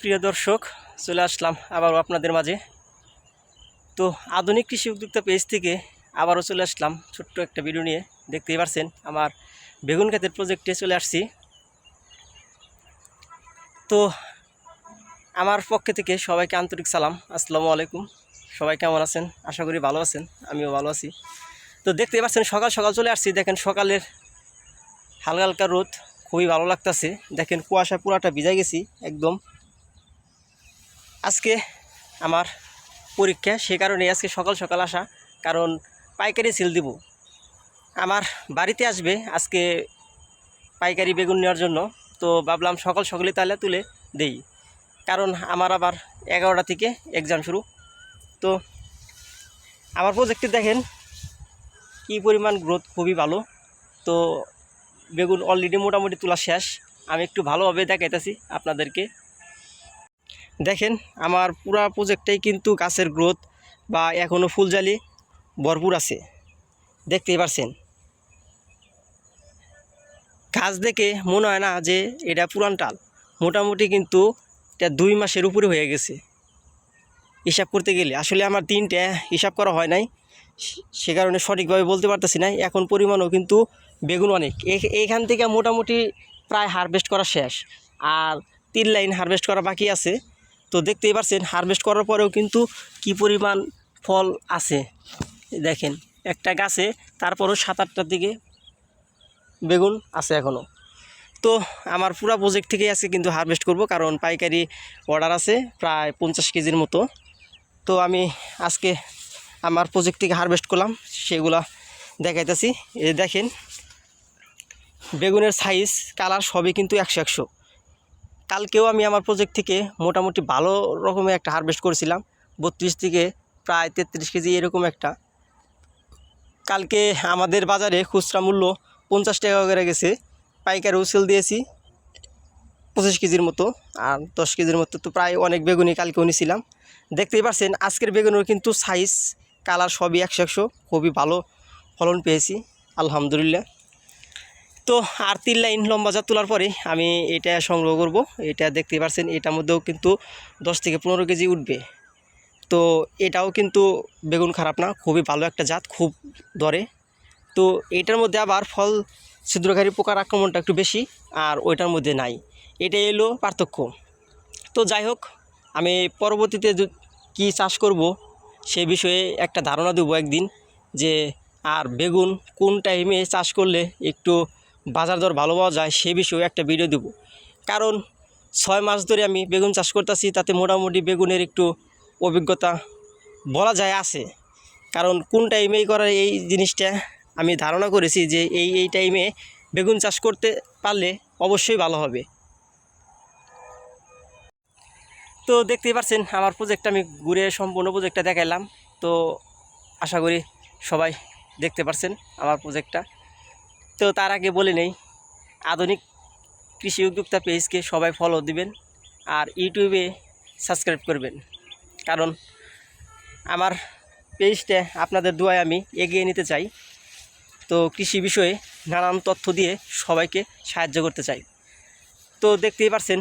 প্রিয় দর্শক, চলে আসলাম আবারও আপনাদের মাঝে। তো আধুনিক কৃষি উদ্যোক্তা পেজ থেকে আবারও চলে আসলাম ছোট্ট একটা ভিডিও নিয়ে। দেখতেই পারছেন, আমার বেগুন ক্ষেতের প্রজেক্টে চলে আসছি। তো আমার পক্ষে থেকে সবাইকে আন্তরিক সালাম, আসসালামু আলাইকুম। সবাই কেমন আছেন? আশা করি ভালো আছেন, আমিও ভালো আছি। তো দেখতেই পাচ্ছেন, সকাল সকাল চলে আসছি। দেখেন সকালের হালকা হালকা রোদ, খুবই ভালো লাগতাছে। দেখেন কুয়াশা পুরাটা ভিজাই গেছি, একদম আজকে আমার পরীক্ষা, সে কারণে আজকে সকাল সকাল আসা, কারণ পাইকারি সিল দিব। আমার বাড়িতে আসবে আজকে পাইকারি বেগুন নেওয়ার জন্য, তো ভাবলাম সকাল সকালে তাহলে তুলে দেই। কারণ আমার আবার এগারোটা থেকে এক্সাম শুরু। তো আমার প্রজেক্টে দেখেন, কী পরিমাণ গ্রোথ খুবই ভালো। তো বেগুন অলরেডি মোটামুটি তোলা শেষ। আমি একটু ভালোভাবে দেখাইতেছি আপনাদেরকে। দেখেন, আমার পুরা প্রজেক্টটাই কিন্তু গাছের গ্রোথ বা এখনও ফুলজালি ভরপুর আছে। দেখতেই পারছেন। গাছ দেখে মনে হয় না যে এটা পুরান টাল। মোটামুটি কিন্তু এটা দুই মাসের উপরে হয়ে গেছে। হিসাব করতে গেলে। আসলে আমার তিনটে হিসাব করা হয় নাই। সে- কারণে সঠিকভাবে বলতে পারতেছি না। এখন পরিমাণও কিন্তু বেগুন অনেক। এ- এইখান থেকে মোটামুটি প্রায় হারভেস্ট করা শেষ। আর তিন লাইন হারভেস্ট করা বাকি আছে। তো দেখতেই পারছেন হারভেস্ট করার পরেও কিন্তু কি পরিমাণ ফল আছে। দেখেন, একটা গাছে তারপরও সাত আটটার দিকে বেগুন আছে এখনও তো আমার পুরা প্রজেক্ট থেকেই আছে কিন্তু হারভেস্ট করব, কারণ পাইকারি অর্ডার আছে প্রায় পঞ্চাশ কেজির মতো। তো আমি আজকে আমার প্রজেক্ট থেকে হারভেস্ট করলাম, সেগুলা দেখাইতেছি। এ দেখেন, বেগুনের সাইজ কালার সবই কিন্তু একশো একশো। কালকেও আমি আমার প্রজেক্ট থেকে মোটামুটি ভালো রকমের একটা হারভেস্ট করেছিলাম। বত্রিশ থেকে প্রায় তেত্রিশ কেজি এরকম একটা। কালকে আমাদের বাজারে খুচরা মূল্য পঞ্চাশ টাকা করে গেছে। পাইকারি উসেল দিয়েছি পঁচিশ কেজির মতো আর দশ কেজির মতো তো প্রায় অনেক বেগুনি কালকে নিয়েছিলাম। দেখতেই পাচ্ছেন আজকের বেগুনের কিন্তু সাইজ কালার সবই একশো একশো, খুবই ভালো ফলন পেয়েছি, আলহামদুলিল্লাহ। তো আর তিন লাইন লম্বা জাত তোলার পরে আমি এটা সংগ্রহ করব। এটা দেখতে পাচ্ছেন এটার মধ্যেও কিন্তু দশ থেকে পনেরো কেজি উঠবে। তো এটাও কিন্তু বেগুন খারাপ না, খুবই ভালো একটা জাত, খুব ধরে। তো এটার মধ্যে আবার ফল ছিদ্রকারী পোকার আক্রমণটা একটু বেশি, আর ওইটার মধ্যে নাই। এটা এলো পার্থক্য। তো যাই হোক, আমি পরবর্তীতে কি চাষ করব সে বিষয়ে একটা ধারণা দেবো একদিন, যে আর বেগুন কোন টাইমে চাষ করলে একটু বাজার দর ভালো পাওয়া যায়, সে বিষয়ে একটা ভিডিও দেবো। কারণ ছয় মাস ধরে আমি বেগুন চাষ করতেছি, তাতে মোটামুটি বেগুনের একটু অভিজ্ঞতা বলা যায় আছে। কারণ কোন টাইমেই করার এই জিনিসটা আমি ধারণা করেছি যে এই এই টাইমে বেগুন চাষ করতে পারলে অবশ্যই ভালো হবে। তো দেখতেই পাচ্ছেন আমার প্রজেক্টটা আমি ঘুরে সম্পূর্ণ প্রজেক্টটা দেখাইলাম। তো আশা করি সবাই দেখতে পারছেন আমার প্রজেক্টটা তো তার আগে বলে নেই, আধুনিক কৃষি উদ্যোক্তা পেজকে সবাই ফলো দিবেন আর ইউটিউবে সাবস্ক্রাইব করবেন। কারণ আমার পেজটা আপনাদের দোয়ায় আমি এগিয়ে নিতে চাই। তো কৃষি বিষয়ে নানান তথ্য দিয়ে সবাইকে সাহায্য করতে চাই। তো দেখতেই পারছেন,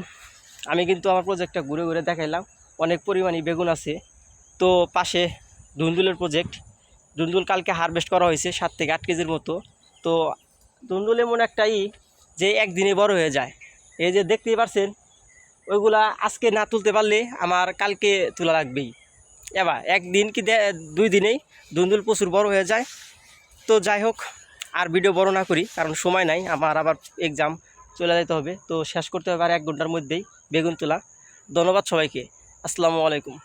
আমি কিন্তু আমার প্রজেক্টটা ঘুরে ঘুরে দেখাইলাম। অনেক পরিমাণে বেগুন আছে। তো পাশে ধুন্দুলের প্রজেক্ট ধুন্দুল কালকে হারভেস্ট করা হয়েছে সাত থেকে আট কেজির মতো। তো ধুন্দুল এমন একটাই যে একদিনে বড় হয়ে যায়। এই যে দেখতেই পারছেন, ওইগুলা আজকে না তুলতে পারলে আমার কালকে তোলা লাগবেই। এবার একদিন কি দুই দিনেই ধুন্দুল প্রচুর বড় হয়ে যায়। তো যাই হোক, আর ভিডিও বড় না করি, কারণ সময় নাই, আমার আবার এক্সাম চলে যেতে হবে। তো শেষ করতে হবে আর এক ঘণ্টার মধ্যেই বেগুন তোলা। ধন্যবাদ সবাইকে। আসসালামু আলাইকুম।